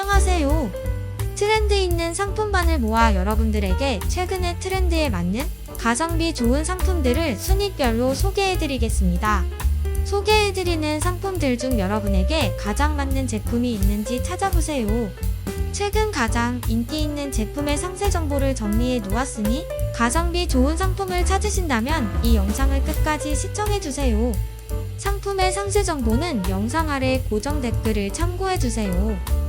안녕하세요. 트렌드 있는 상품만을 모아 여러분들에게 최근의 트렌드에 맞는 가성비 좋은 상품들을 순위별로 소개해드리겠습니다. 소개해드리는 상품들 중 여러분에게 가장 맞는 제품이 있는지 찾아보세요. 최근 가장 인기 있는 제품의 상세 정보를 정리해 놓았으니 가성비 좋은 상품을 찾으신다면 이 영상을 끝까지 시청해주세요. 상품의 상세 정보는 영상 아래 고정 댓글을 참고해주세요.